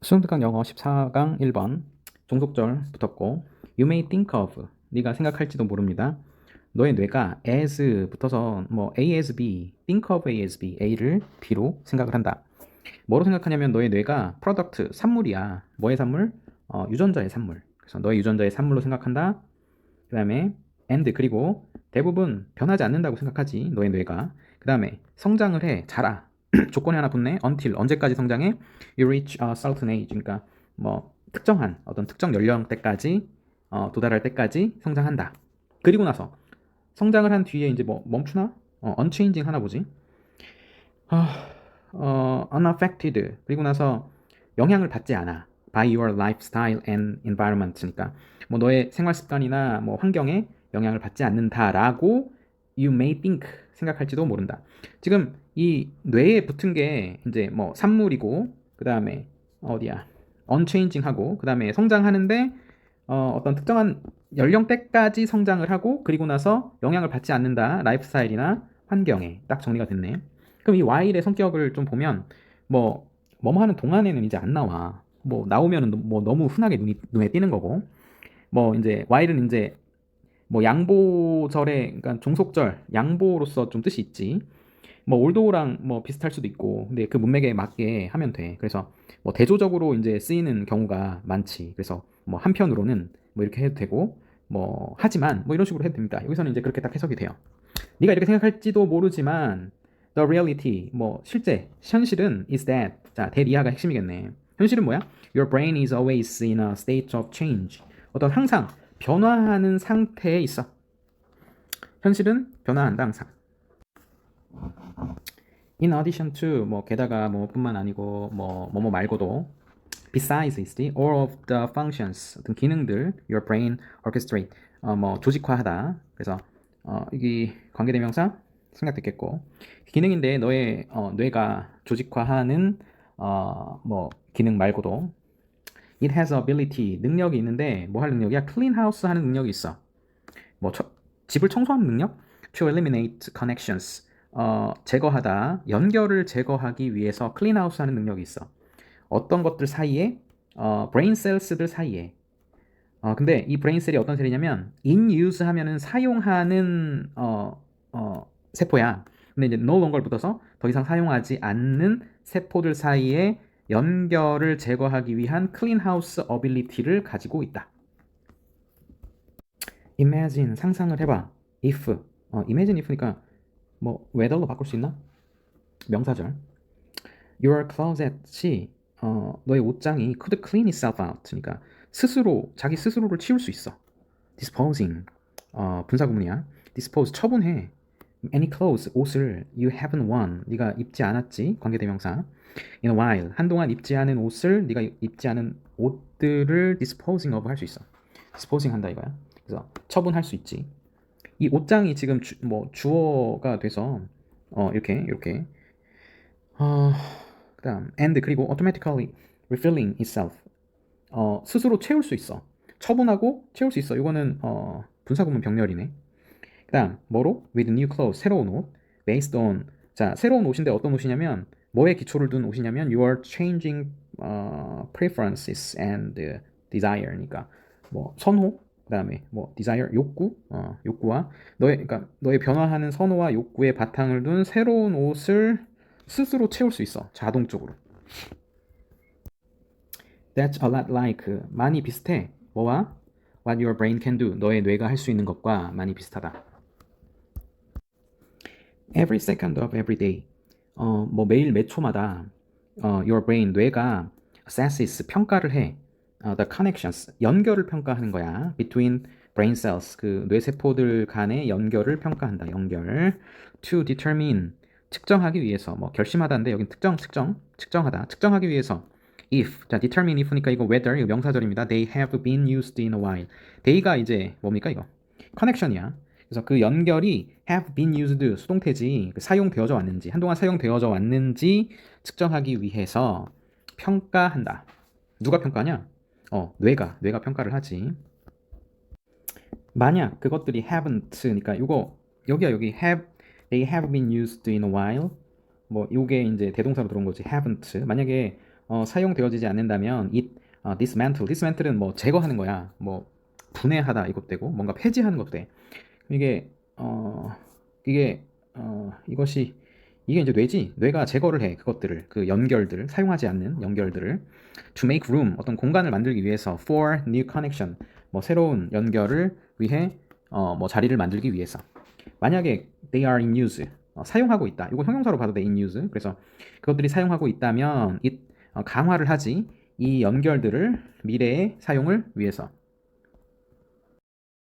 수능특강 영어 14강 1번 종속절 붙었고 You may think of 네가 생각할지도 모릅니다. 너의 뇌가 as 붙어서 뭐 A as B, think of A as B, A를 B로 생각을 한다. 뭐로 생각하냐면 너의 뇌가 product, 산물이야. 뭐의 산물? 어, 유전자의 산물. 그래서 너의 유전자의 산물로 생각한다. 그 다음에 and 그리고 대부분 변하지 않는다고 생각하지 너의 뇌가. 그 다음에 성장을 해, 자라. 조건이 하나 붙네. until 언제까지 성장해? You reach a certain age. 그러니까 뭐 특정한 어떤 특정 연령대까지 어, 도달할 때까지 성장한다. 그리고 나서 성장을 한 뒤에 이제 뭐 멈추나? 어, unchanging 하나 보지. 아, 어, unaffected. 그리고 나서 영향을 받지 않아. by your lifestyle and environment니까 뭐 너의 생활 습관이나 뭐 환경에 영향을 받지 않는다라고 you may think 생각할지도 모른다. 지금 이 뇌에 붙은 게 이제 뭐 산물이고 그 다음에 어디야 unchanging하고 그 다음에 성장하는데 어, 어떤 특정한 연령대까지 성장을 하고 그리고 나서 영향을 받지 않는다 라이프스타일이나 환경에 딱 정리가 됐네. 그럼 이 Y의 성격을 좀 보면 뭐 뭐뭐 하는 동안에는 이제 안 나와. 뭐 나오면은 뭐 너무 흔하게 눈이, 눈에 띄는 거고 뭐 이제 Y는 이제 뭐 양보절의 그러니까 종속절 양보로서 좀 뜻이 있지. 뭐 올도랑 뭐 비슷할 수도 있고 근데 그 문맥에 맞게 하면 돼. 그래서 뭐 대조적으로 이제 쓰이는 경우가 많지. 그래서 뭐 한편으로는 뭐 이렇게 해도 되고 뭐 하지만 뭐 이런 식으로 해도 됩니다. 여기서는 이제 그렇게 딱 해석이 돼요. 네가 이렇게 생각할지도 모르지만 the reality 뭐 실제 현실은 is that 자 대리하가 핵심이겠네. 현실은 뭐야? Your brain is always in a state of change. 어떤 항상 변화하는 상태에 있어. 현실은 변화한다 항상. In addition to 뭐 게다가 뭐뿐만 아니고 뭐 뭐뭐 말고도 besides is all of the functions 어떤 기능들 your brain orchestrate 어 뭐 조직화하다. 그래서 어 이게 관계대명사 생각됐겠고 기능인데 너의 어, 뇌가 조직화하는 어 뭐 기능 말고도 it has ability 능력이 있는데 뭐 할 능력이야? clean house 하는 능력이 있어. 뭐 처, 집을 청소하는 능력? to eliminate connections 어, 제거하다 연결을 제거하기 위해서 clean house 하는 능력이 있어. 어떤 것들 사이에 어, brain cells들 사이에 어, 근데 이 brain cell이 어떤 셀이냐면 in use 하면은 사용하는 어, 어, 세포야. 근데 이제 no longer 붙어서 더 이상 사용하지 않는 세포들 사이에 연결을 제거하기 위한 clean house ability를 가지고 있다. imagine 상상을 해봐. if 어, imagine if니까 뭐 whether로 바꿀 수 있나? 명사절. Your closet이 어, 너의 옷장이 could clean itself out. 그러니까 스스로 자기 스스로를 치울 수 있어. disposing 어, 분사구문이야. dispose 처분해. Any clothes 옷을 you haven't worn 네가 입지 않았지? 관계대명사. In a while 한동안 입지 않은 옷을 네가 입지 않은 옷들을 disposing of 할 수 있어. Disposing 한다 이거야. 그래서 처분할 수 있지. 이 옷장이 지금 주, 뭐 주어가 돼서 어 이렇게 이렇게. 어 그다음 and 그리고 automatically refilling itself. 어 스스로 채울 수 있어. 처분하고 채울 수 있어. 이거는 어 분사구문 병렬이네 그 다음 뭐로? with new clothes 새로운 옷. based on. 자 새로운 옷인데 어떤 옷이냐면 뭐에 기초를 둔 옷이냐면 you are changing uh, preferences and desire니까 뭐 선호 그다음에 뭐 desire 욕구 어, 욕구와 너의 그러니까 너의 변화하는 선호와 욕구의 바탕을 둔 새로운 옷을 스스로 채울 수 있어 자동적으로. That's a lot like 많이 비슷해. 뭐와? what your brain can do 너의 뇌가 할 수 있는 것과 많이 비슷하다 every second of every day 어, 뭐 매일 몇 초마다 어, your brain 뇌가 assesses 평가를 해 어, the connections 연결을 평가하는 거야 between brain cells 그 뇌세포들 간의 연결을 평가한다 연결 to determine 측정하기 위해서 뭐 결심하다인데 여긴 특정 측정 측정하다 측정하기 위해서 if 자 determine if니까 이거 whether 이거 명사절입니다 they have been used in a while they가 이제 뭡니까 이거 connection이야 그래서 그 연결이 have been used 수동태지 그 사용되어져 왔는지 한동안 사용되어져 왔는지 측정하기 위해서 평가한다. 누가 평가하냐? 어, 뇌가 뇌가 평가를 하지. 만약 그것들이 haven't니까 이거 여기야 여기 have they have been used in a while 뭐 요게 이제 대동사로 들어온 거지 haven't 만약에 어, 사용되어지지 않는다면 it 어, dismantle. dismantle은 뭐 제거하는 거야. 뭐 분해하다 이것 되고 뭔가 폐지하는 것도 돼. 이게 어 이게 어 이것이 이게 이제 뇌지. 뇌가 제거를 해 그것들을 그 연결들을 사용하지 않는 연결들을 to make room 어떤 공간을 만들기 위해서 for new connection 뭐 새로운 연결을 위해 어 뭐 자리를 만들기 위해서 만약에 they are in use 어, 사용하고 있다. 이거 형용사로 봐도 돼 in use. 그래서 그것들이 사용하고 있다면 it 어, 강화를 하지 이 연결들을 미래의 사용을 위해서